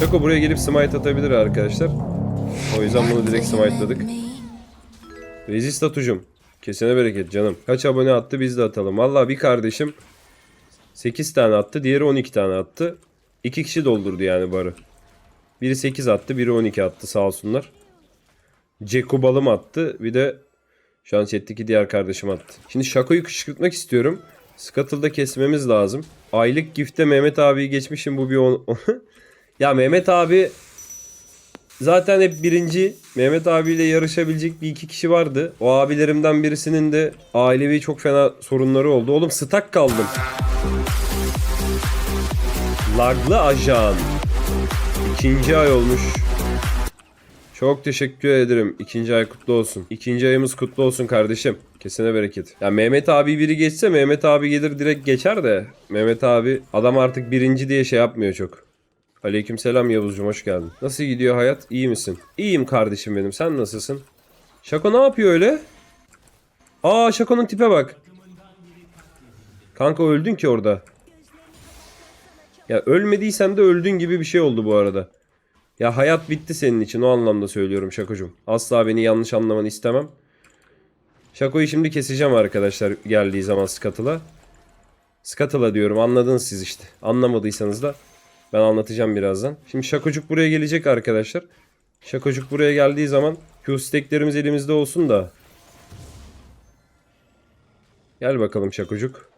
Şako buraya gelip smite atabilir arkadaşlar. O yüzden bunu direkt smite'ladık. Rezist atucum. Kesene bereket canım. Kaç abone attı biz de atalım. Valla bir kardeşim 8 tane attı. Diğeri 12 tane attı. 2 kişi doldurdu yani barı. Biri 8 attı. Biri 12 attı sağ olsunlar. Ceko balım attı. Bir de şu an chat'teki diğer kardeşim attı. Şimdi Şako'yu kışkırtmak istiyorum. Scuttle'da kesmemiz lazım. Aylık gifte Mehmet abiyi geçmişim bu bir on... ya Mehmet abi zaten hep birinci. Mehmet abiyle yarışabilecek bir iki kişi vardı. O abilerimden birisinin de ailevi çok fena sorunları oldu. Oğlum stak kaldım. Laglı ajan. İkinci ay olmuş. Çok teşekkür ederim. İkinci ay kutlu olsun. İkinci ayımız kutlu olsun kardeşim. Kesene bereket. Ya Mehmet abi biri geçse Mehmet abi gelir direkt geçer de. Mehmet abi adam artık birinci diye şey yapmıyor çok. Aleyküm selam Yavuzcuğum hoş geldin. Nasıl gidiyor hayat? İyi misin? İyiyim kardeşim benim. Sen nasılsın? Şako ne yapıyor öyle? Aa Şako'nun tipe bak. Kanka öldün ki orada. Ya ölmediysen de öldün gibi bir şey oldu bu arada. Ya hayat bitti senin için o anlamda söylüyorum Şakocum. Asla beni yanlış anlamanı istemem. Şako'yu şimdi keseceğim arkadaşlar geldiği zaman Scuttle'a. Scuttle'a diyorum anladınız siz işte. Anlamadıysanız da ben anlatacağım birazdan. Şimdi Şakocuk buraya gelecek arkadaşlar. Şakocuk buraya geldiği zaman Q steklerimiz elimizde olsun da. Gel bakalım Şakocuk.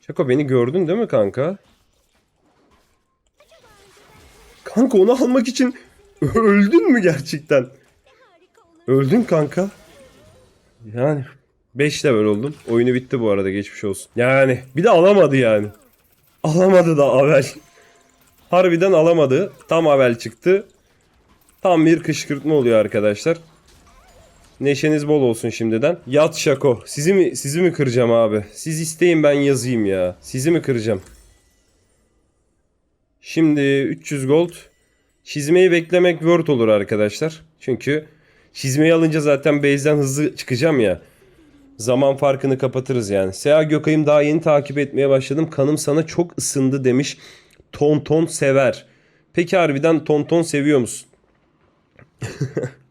Şako beni gördün değil mi kanka? Kanka onu almak için öldün mü gerçekten? Öldün kanka. Yani 5 level oldum. Oyunu bitti bu arada geçmiş olsun. Yani bir de alamadı yani. Alamadı da Avel. Harbiden alamadı. Tam Avel çıktı. Tam bir kışkırtma oluyor arkadaşlar. Neşeniz bol olsun şimdiden. Yat Şako. Sizi mi sizi mi kıracağım abi? Siz isteyin ben yazayım ya. Sizi mi kıracağım? Şimdi 300 gold. Çizmeyi beklemek word olur arkadaşlar. Çünkü çizmeyi alınca zaten base'den hızlı çıkacağım ya. Zaman farkını kapatırız yani. Seha Gökay'ım daha yeni takip etmeye başladım. Kanım sana çok ısındı demiş. Tonton sever. Peki harbiden tonton seviyor musun?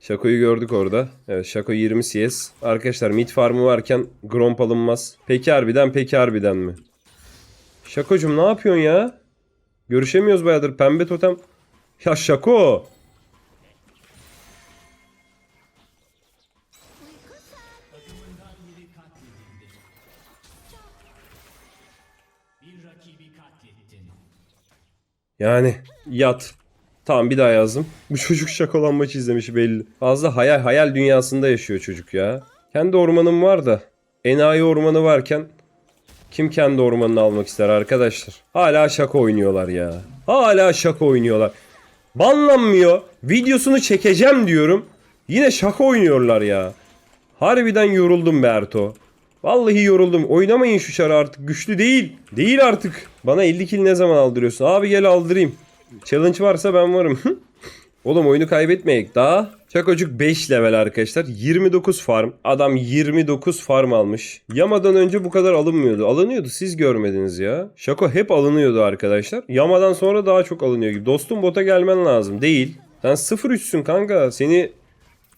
Şako'yu gördük orada. Evet Şako 20 CS. Arkadaşlar mid farmı varken Gromp alınmaz. Peki harbiden peki harbiden mi? Şako'cum ne yapıyorsun ya? Görüşemiyoruz bayağıdır. Pembe totem. Ya Şako. Yani yat. Tamam bir daha yazdım. Bu çocuk şakolanmaç izlemiş belli. Fazla hayal hayal dünyasında yaşıyor çocuk ya. Kendi ormanım var da. Enayi ormanı varken kim kendi ormanını almak ister arkadaşlar? Hala şaka oynuyorlar ya. Hala şaka oynuyorlar. Banlanmıyor. Videosunu çekeceğim diyorum. Yine şaka oynuyorlar ya. Harbiden yoruldum be Erto. Vallahi yoruldum. Oynamayın şu şarı artık. Güçlü değil. Değil artık. Bana 50 kill ne zaman aldırıyorsun? Abi gel aldırayım. Challenge varsa ben varım. Oğlum oyunu kaybetmeyek daha. Çakocuk 5 level arkadaşlar. 29 farm. Adam 29 farm almış. Yama'dan önce bu kadar alınmıyordu. Alınıyordu siz görmediniz ya. Şako hep alınıyordu arkadaşlar. Yama'dan sonra daha çok alınıyor gibi. Dostum bota gelmen lazım. Değil. Sen 0-3'sün kanka. Seni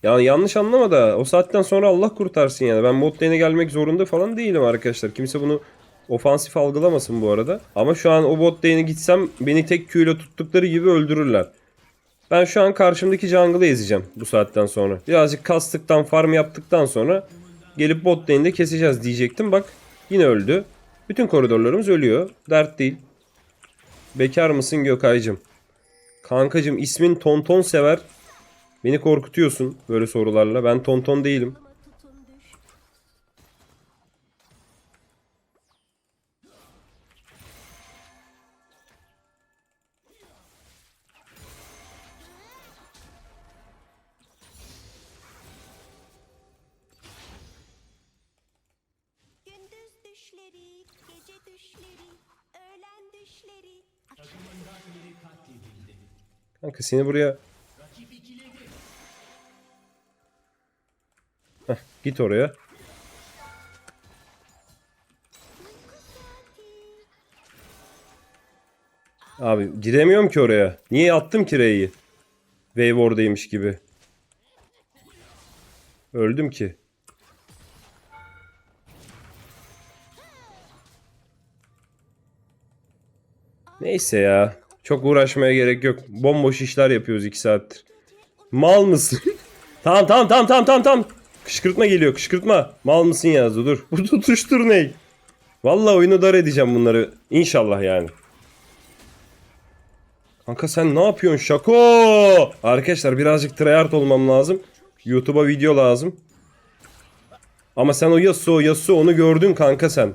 yani yanlış anlama da o saatten sonra Allah kurtarsın yani. Ben bot lane'e gelmek zorunda falan değilim arkadaşlar. Kimse bunu ofansif algılamasın bu arada. Ama şu an o bot lane'e gitsem beni tek Q ile tuttukları gibi öldürürler. Ben şu an karşımdaki jungle'ı ezeceğim bu saatten sonra. Birazcık kastıktan farm yaptıktan sonra gelip bot lane'de keseceğiz diyecektim. Bak yine öldü. Bütün koridorlarımız ölüyor. Dert değil. Bekar mısın Gökay'cım? Kankacım ismin Tonton sever. Beni korkutuyorsun böyle sorularla. Ben Tonton değilim. Kanka seni buraya... Heh, git oraya. Abi giremiyorum ki oraya. Niye attım ki R'yi? Wave oradaymış gibi. Öldüm ki. Neyse ya. Çok uğraşmaya gerek yok. Bomboş işler yapıyoruz 2 saattir. Mal mısın? tamam tamam tamam tamam tamam tamam. Kışkırtma geliyor kışkırtma. Mal mısın yazdı dur. Bu tutuştur ne? Vallahi oyunu dar edeceğim bunları. İnşallah yani. Kanka sen ne yapıyorsun şako? Arkadaşlar birazcık tryhard olmam lazım. YouTube'a video lazım. Ama sen o Yasuo Yasuo onu gördün kanka sen.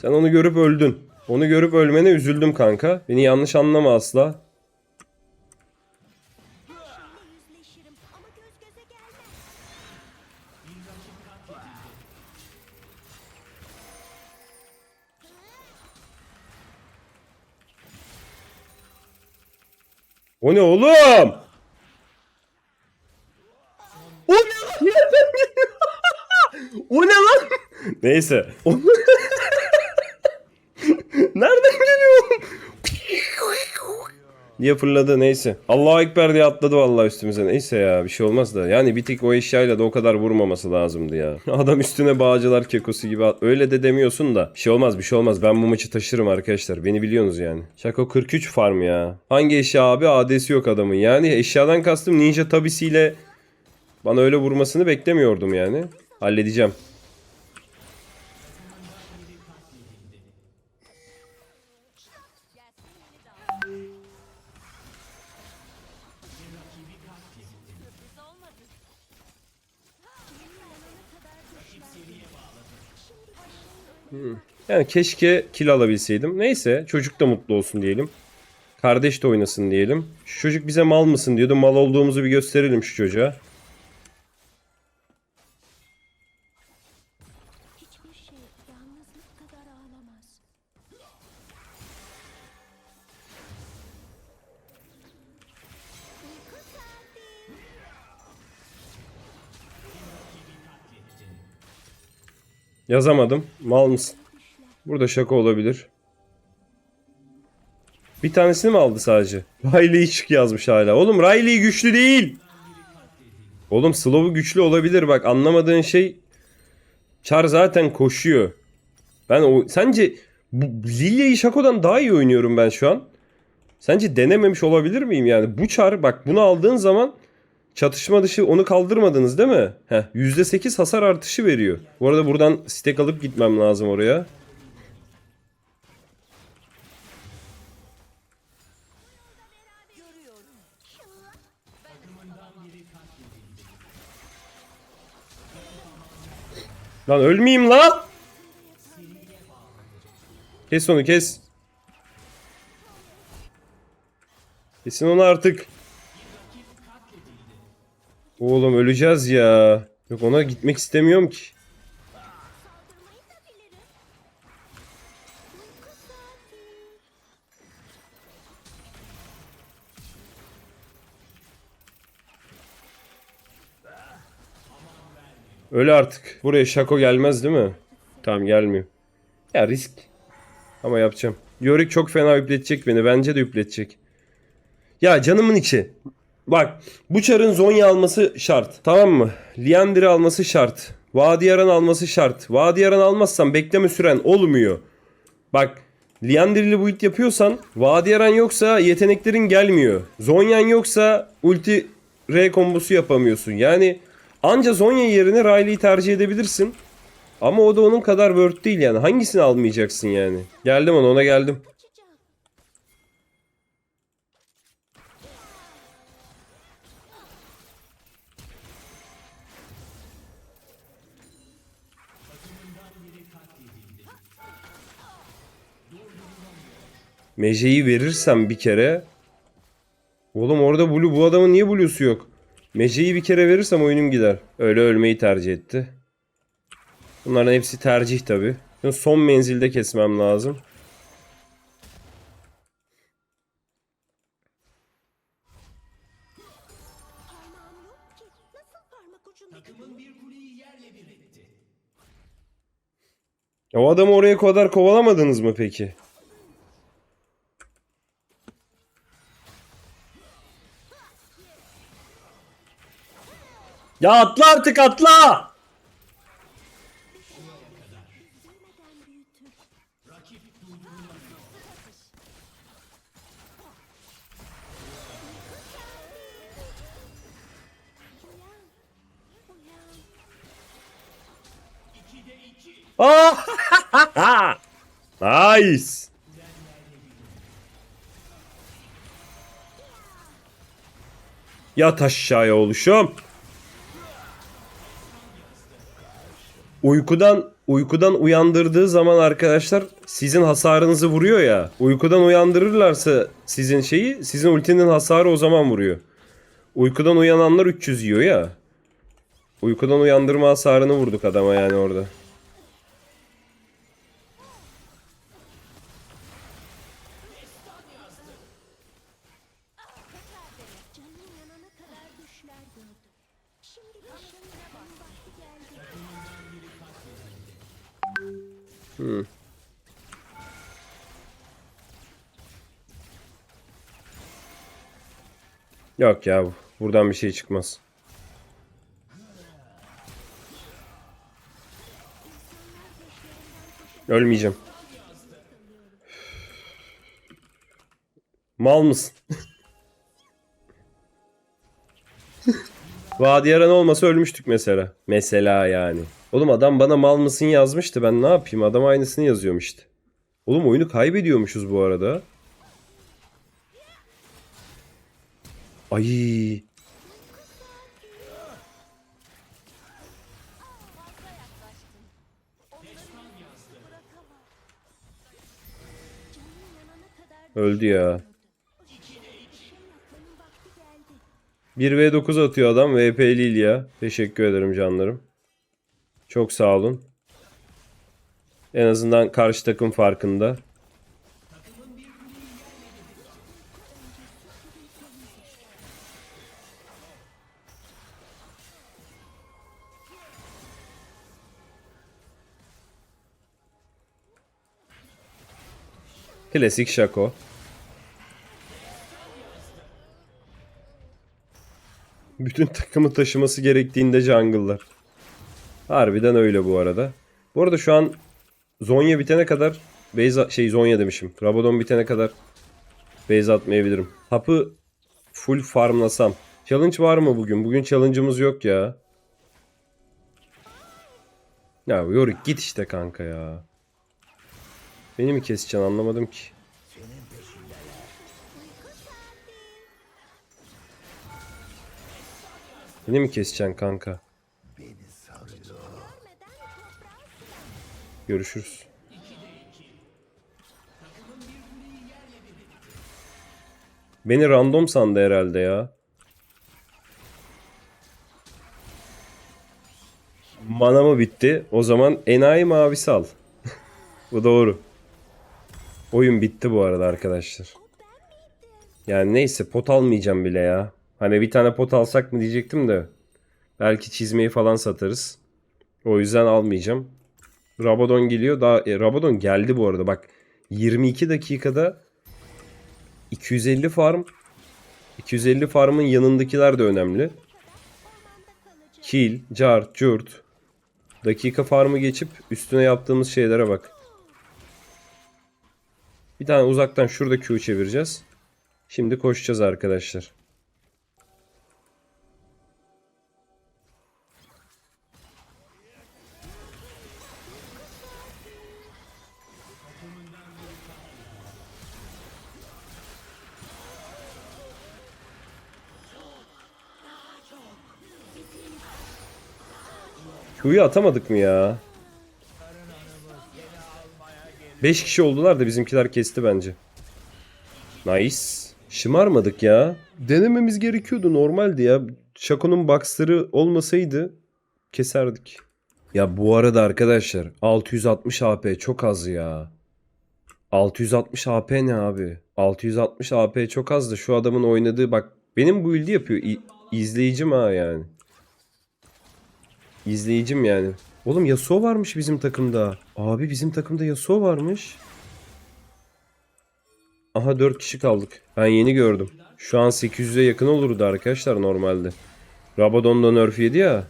Sen onu görüp öldün. Onu görüp ölmene üzüldüm kanka. Beni yanlış anlama asla. O ne oğlum? O ne lan? Nereden geliyor? o ne lan? Neyse. Nereden geliyor? Diye fırladı neyse. Allahu Ekber diye atladı vallahi üstümüze. Neyse ya bir şey olmaz da. Yani bir tek o eşyayla da o kadar vurmaması lazımdı ya. Adam üstüne bağcılar kekosu gibi at- Öyle de demiyorsun da. Bir şey olmaz bir şey olmaz. Ben bu maçı taşırım arkadaşlar. Beni biliyorsunuz yani. Şako 43 farm ya. Hangi eşya abi? AD'si yok adamın. Yani eşyadan kastım ninja tabisiyle bana öyle vurmasını beklemiyordum yani. Halledeceğim. Yani keşke kill alabilseydim. Neyse çocuk da mutlu olsun diyelim. Kardeş de oynasın diyelim. Şu çocuk bize mal mısın diyordu. Mal olduğumuzu bir gösterelim şu çocuğa. Yazamadım. Mal mısın? Burada şaka olabilir. Bir tanesini mi aldı sadece? Riley çık yazmış hala. Oğlum Riley güçlü değil. Oğlum Slow'u güçlü olabilir bak anlamadığın şey Char zaten koşuyor. Ben o sence bu Lilia'yı Shaco'dan daha iyi oynuyorum ben şu an. Sence denememiş olabilir miyim yani? Bu Char bak bunu aldığın zaman çatışma dışı onu kaldırmadınız değil mi? Heh, %8 hasar artışı veriyor. Bu arada buradan stack alıp gitmem lazım oraya. Lan ölmeyeyim lan. Kes onu kes. Kesin onu artık. Oğlum öleceğiz ya. Yok ona gitmek istemiyorum ki. Öyle artık. Buraya şako gelmez değil mi? Tamam gelmiyor. Ya risk. Ama yapacağım. Yorick çok fena üpletecek beni. Bence de üpletecek. Ya canımın içi. Bak bu çarın Zonya alması şart. Tamam mı? Liandir'i alması şart. Vadiyaran alması şart. Vadiyaran almazsan bekleme süren olmuyor. Bak Liandir'li build yapıyorsan Vadiyaran yoksa yeteneklerin gelmiyor. Zonyan yoksa ulti R kombosu yapamıyorsun. Yani anca Zonya yerine Riley'i tercih edebilirsin. Ama o da onun kadar worth değil yani. Hangisini almayacaksın yani? Geldim ona ona geldim. Meje'yi verirsem bir kere... Oğlum orada blue bu adamın niye blue'su yok? Meje'yi bir kere verirsem oyunum gider. Öyle ölmeyi tercih etti. Bunların hepsi tercih tabi. Son menzilde kesmem lazım. Ucunda? O adamı oraya kadar kovalamadınız mı peki? Ya atla artık atla. Ah! nice. Yat aşağıya oluşum. Uykudan uykudan uyandırdığı zaman arkadaşlar sizin hasarınızı vuruyor ya. Uykudan uyandırırlarsa sizin şeyi sizin ultinin hasarı o zaman vuruyor. Uykudan uyananlar 300 yiyor ya. Uykudan uyandırma hasarını vurduk adama yani orada. Yok ya bu- buradan bir şey çıkmaz. Ölmeyeceğim. Mal mısın? Vadiyaran olmasa ölmüştük mesela. Mesela yani. Oğlum adam bana mal mısın yazmıştı. Ben ne yapayım? Adam aynısını yazıyorum işte. Oğlum oyunu kaybediyormuşuz bu arada. Ay. Öldü ya. ışınlanmanın vakti geldi. 1v9 atıyor adam. VP Lilia. Teşekkür ederim canlarım. Çok sağ olun. En azından karşı takım farkında. Klasik Şako. Bütün takımı taşıması gerektiğinde jungle'lar. Harbiden öyle bu arada. Bu arada şu an Zonya bitene kadar base şey Zonya demişim. Rabadon bitene kadar base atmayabilirim. Hapı full farmlasam. Challenge var mı bugün? Bugün challenge'ımız yok ya. Ya Yorick git işte kanka ya. Beni mi keseceksin anlamadım ki. Beni mi keseceksin kanka? Görüşürüz. Beni random sandı herhalde ya. Mana mı bitti? O zaman enayi mavisi al. bu doğru. Oyun bitti bu arada arkadaşlar. Yani neyse pot almayacağım bile ya. Hani bir tane pot alsak mı diyecektim de. Belki çizmeyi falan satarız. O yüzden almayacağım. Rabadon geliyor. Daha e, Rabadon geldi bu arada. Bak 22 dakikada 250 farm 250 farmın yanındakiler de önemli. Kill, car, curt. Dakika farmı geçip üstüne yaptığımız şeylere bak. Bir tane uzaktan şurada Q çevireceğiz. Şimdi koşacağız arkadaşlar. Q'yu atamadık mı ya? 5 kişi oldular da bizimkiler kesti bence. Nice. Şımarmadık ya. Denememiz gerekiyordu normaldi ya. Şako'nun boxları olmasaydı keserdik. Ya bu arada arkadaşlar 660 AP çok az ya. 660 AP ne abi? 660 AP çok az da şu adamın oynadığı bak benim bu build'i yapıyor. İ- izleyicim ha yani. İzleyicim yani. Oğlum Yasuo varmış bizim takımda. Abi bizim takımda Yasuo varmış. Aha 4 kişi kaldık. Ben yeni gördüm. Şu an 800'e yakın olurdu arkadaşlar normalde. Rabadon da nerf yedi ya.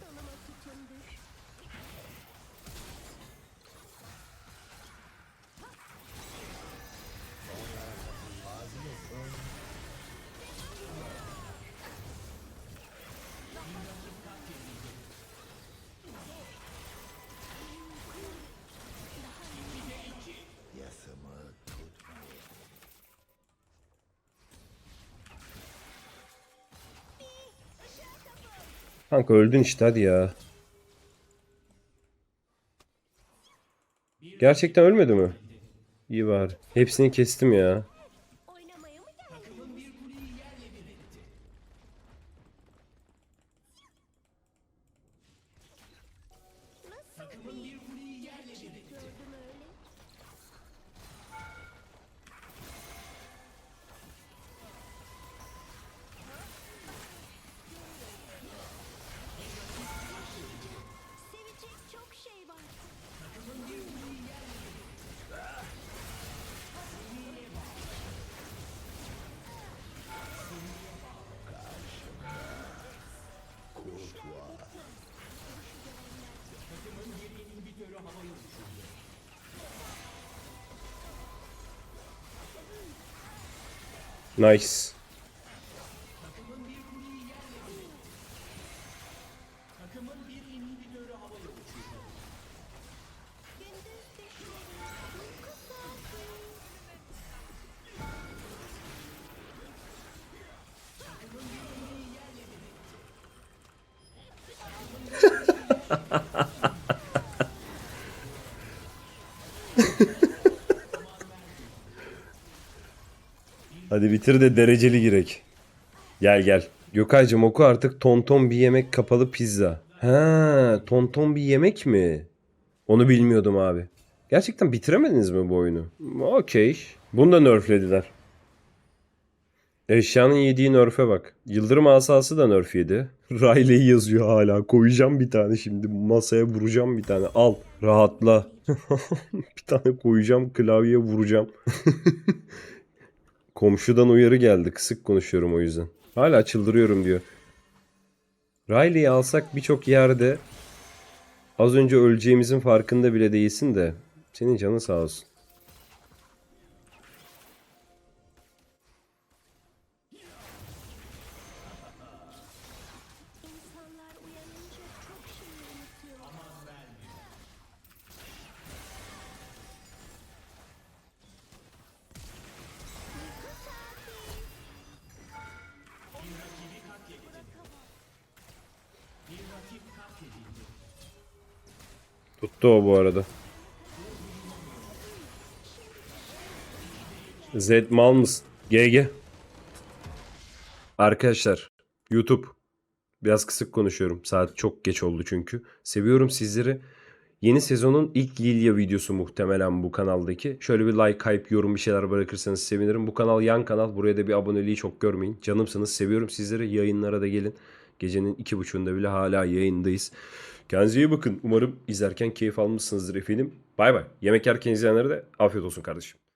Kanka öldün işte hadi ya. Gerçekten ölmedi mi? İyi var. Hepsini kestim ya. Nice. Hadi bitir de dereceli girek. Gel gel. Gökaycığım oku artık tonton bir yemek kapalı pizza. Ha, tonton bir yemek mi? Onu bilmiyordum abi. Gerçekten bitiremediniz mi bu oyunu? Okey. Bunu da nerflediler. Eşyanın yediği nerfe bak. Yıldırım asası da nerf yedi. Riley yazıyor hala. Koyacağım bir tane şimdi. Masaya vuracağım bir tane. Al. Rahatla. bir tane koyacağım. Klavyeye vuracağım. Komşudan uyarı geldi. Kısık konuşuyorum o yüzden. Hala çıldırıyorum diyor. Riley'i alsak birçok yerde az önce öleceğimizin farkında bile değilsin de senin canın sağ olsun. Tuttu o bu arada. Zed mal mısın? GG. Arkadaşlar YouTube biraz kısık konuşuyorum. Saat çok geç oldu çünkü. Seviyorum sizleri. Yeni sezonun ilk Lilia videosu muhtemelen bu kanaldaki. Şöyle bir like, hype, yorum bir şeyler bırakırsanız sevinirim. Bu kanal yan kanal. Buraya da bir aboneliği çok görmeyin. Canımsınız. Seviyorum sizleri. Yayınlara da gelin. Gecenin iki buçuğunda bile hala yayındayız. Kendinize iyi bakın. Umarım izlerken keyif almışsınızdır efendim. Bay bay. Yemek yerken izleyenlere de afiyet olsun kardeşim.